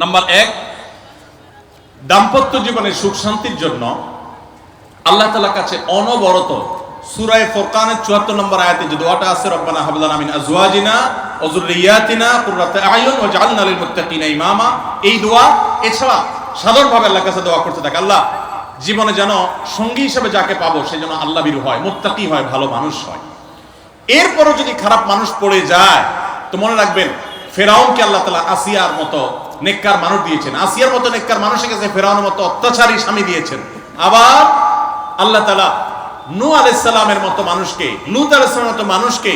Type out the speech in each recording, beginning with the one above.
Number এক, দাম্পত্য জীবনের সুখ শান্তির জন্য আল্লাহ তালার কাছে অনবরত সুরায় ফোরকানের চুয়াত্তর নম্বর আয়াতে যে দোয়াটা আছে, রব্বানা হাবলানা মিন আজওয়াজিনা লিল মুত্তাকিনা ইমামা। এই দোয়া এছাড়া সাধারণভাবে আল্লাহর কাছে দোয়া করতে থাকে। আল্লাহ জীবনে যেন সঙ্গী হিসেবে যাকে পাবো, সে যেন আল্লাহ বিরু হয়, মুত্তাকি হয়, ভালো মানুষ হয়। এরপরও যদি খারাপ মানুষ পড়ে যায়, তো মনে রাখবেন, ফেরাউনকে আল্লাহ তালা আসিয়ার মতো নেককার মানুষ দিয়েছেন। আসিয়ার মতো নেককার মানুষের কাছে ফেরাউনের মতো অত্যাচারী স্বামী দিয়েছেন। আবার আল্লাহ তালা নু আলাইসাল্লামের মতো মানুষকে, লুত আলাইসালামের মতো মানুষকে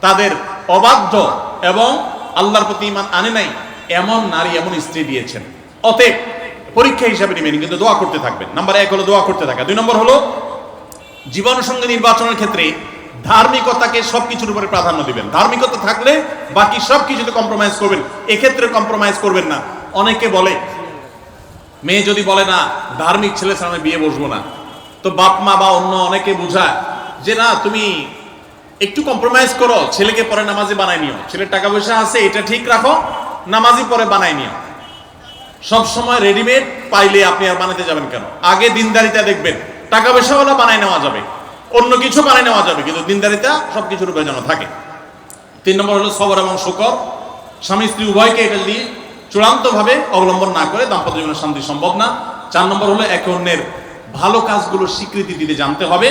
তাদের অবাধ্য এবং আল্লাহর প্রতি ইমান আনে নাই এমন নারী, এমন স্ত্রী দিয়েছেন। অতএব পরীক্ষা হিসাবে নেবেন, কিন্তু দোয়া করতে থাকবেন। নাম্বার এক হলো দোয়া করতে থাকা। দুই নম্বর হলো জীবন নির্বাচনের ক্ষেত্রে ধার্মিকতাকে সবকিছুর উপরে প্রাধান্য দিবেন। ধার্মিকতা থাকলে বাকি সব কিছুতে কম্প্রোমাইজ করবেন। এক্ষেত্রে কম্প্রোমাইজ করবেন না। অনেকে বলে, মেয়ে যদি বলে না, ধার্মিক ছেলে ছাড়া আমি বিয়ে বসবো না। তো বাপ, মা বা অন্য অনেকে বোঝায় যে, না, তুমি একটু কম্প্রোমাইজ করো। ছেলেকে পরে নামাজি বানাই নিও। ছেলের টাকা পয়সা আছে, এটা ঠিক রাখো। নামাজি পরে বানাই নিও। সব সময় রেডিমেড পাইলে আপনি আর বানাতে যাবেন কেন? আগে দিনদারিতা দেখবেন। টাকা পয়সা হলে বানাই নেওয়া যাবে। অন্য কিছু বানাই নেওয়া যাবে, কিন্তু দিনদারিতা সব কিছুর উপরে যেন থাকে। তিন নম্বর হলো সবর এবং শুকর। স্বামী স্ত্রী উভয়কে এটা যদি চূড়ান্তভাবে অবলম্বন না করে দাম্পত্য জীবনের শান্তি সম্ভব না। চার নম্বর হলো একে অন্যের ভালো কাজগুলোর স্বীকৃতি দিতে জানতে হবে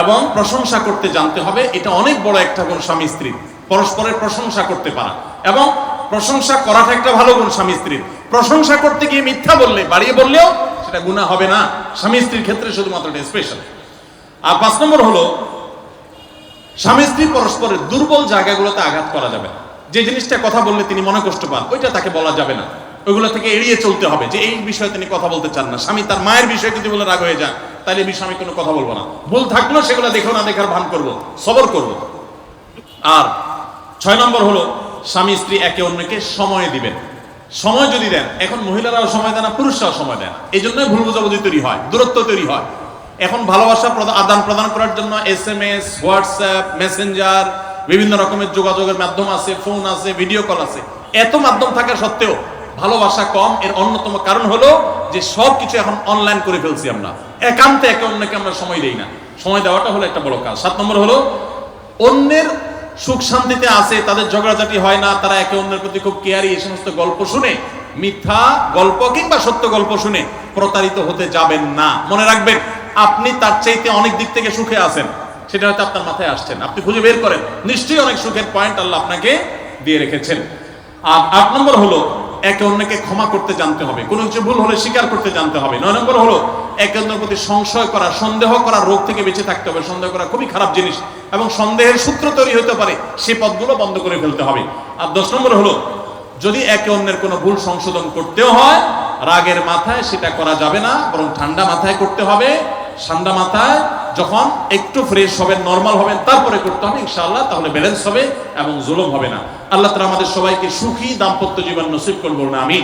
এবং প্রশংসা করতে জানতে হবে। এটা অনেক বড় একটা গুণ স্বামী স্ত্রীর। পরস্পরের প্রশংসা করতে পারা। এবং প্রশংসা করাটা একটা ভালো গুণ স্বামী স্ত্রীর। প্রশংসা করতে গিয়ে মিথ্যা বললে, বাড়িয়ে বললেও সেটা গুণা হবে না। স্বামী স্ত্রীর ক্ষেত্রে শুধুমাত্র এটা স্পেশাল আর পাঁচ নম্বর হলো, স্বামী স্ত্রী পরস্পরের দুর্বল জায়গাগুলোতে আঘাত করা যাবে যে জিনিসটা কথা বললে তিনি মনে কষ্ট পান, ওইটা তাকে বলা যাবে না। ওইগুলো থেকে এড়িয়ে চলতে হবে যে এই বিষয়ে তিনি কথা বলতে চান না। স্বামী তার মায়ের বিষয়ে যদি বলে রাগ হয়ে যান তাহলে এই বিষয়ে আমি কোনো কথা বলব না। ভুল থাকলেও সেগুলো দেখো না দেখার ভান করব, সবর করব। আর ছয় নম্বর হলো, স্বামী স্ত্রী একে অন্যকে সময় দিবেন। সময় যদি দেন, এখন মহিলারাও সময় দেন না, পুরুষরাও সময় দেন এই জন্যই ভুল বোঝাবুঝি তৈরি হয়, দূরত্ব তৈরি হয়। এখন ভালোবাসা আদান প্রদান করার জন্য S M S WhatsApp messenger বিভিন্ন রকমের যোগাযোগের মাধ্যম আছে ফোন আছে ভিডিও কল আছে। এত মাধ্যম থাকা সত্ত্বেও ভালোবাসা কম। এর অন্যতম কারণ হলো যে সব কিছু এখন অনলাইন করে ফেলছি আমরা। একান্তে একে অন্যকে আমরা সময় দেই না। সময় দেওয়াটা হলো একটা বড় কাজ। সাত নম্বর হলো, অন্যের সুখ শান্তিতে আছে, তাদের ঝগড়াঝাটি হয় না, তারা একে অন্যের প্রতি খুব কেয়ারি, এই সমস্ত গল্প শুনে, মিথ্যা গল্প কিংবা সত্য গল্প শুনে প্রতারিত হতে যাবেন না। মনে রাখবেন আপনি তার চাইতে অনেক দিক থেকে সুখে আছেন। সেটা হয়তো আপনার মাথায় আসছেন আপনি খুঁজে বের করেন। নিশ্চয়ই অনেক সুখের পয়েন্ট আল্লাহ আপনাকে দিয়ে রেখেছেন। আর আট নম্বর হলো, একে অন্যকে ক্ষমা করতে জানতে হবে। কোনো কিছু ভুল হলে স্বীকার করতে জানতে হবে। নয় নম্বর হলো, একে অন্যের প্রতি সংশয় করা, সন্দেহ করা, রোগ থেকে বেঁচে থাকতে হবে। সন্দেহ করা খুবই খারাপ জিনিস। এবং সন্দেহের সূত্র তৈরি হতে পারে, সে পথগুলো বন্ধ করে ফেলতে হবে। আর দশ নম্বর হলো, যদি একে অন্যের কোনো ভুল সংশোধন করতেও হয়, রাগের মাথায় সেটা করা যাবে না, বরং ঠান্ডা মাথায় করতে হবে। ঠান্ডা মাথায় যখন একটু ফ্রেশ হবেন নর্মাল হবেন, তারপরে করতে হবে, ইনশাআল্লাহ, তাহলে ব্যালেন্স হবে এবং জুলুম হবে না। আল্লাহ তালা আমাদের সবাইকে সুখী দাম্পত্য জীবন নসিব করব না আমি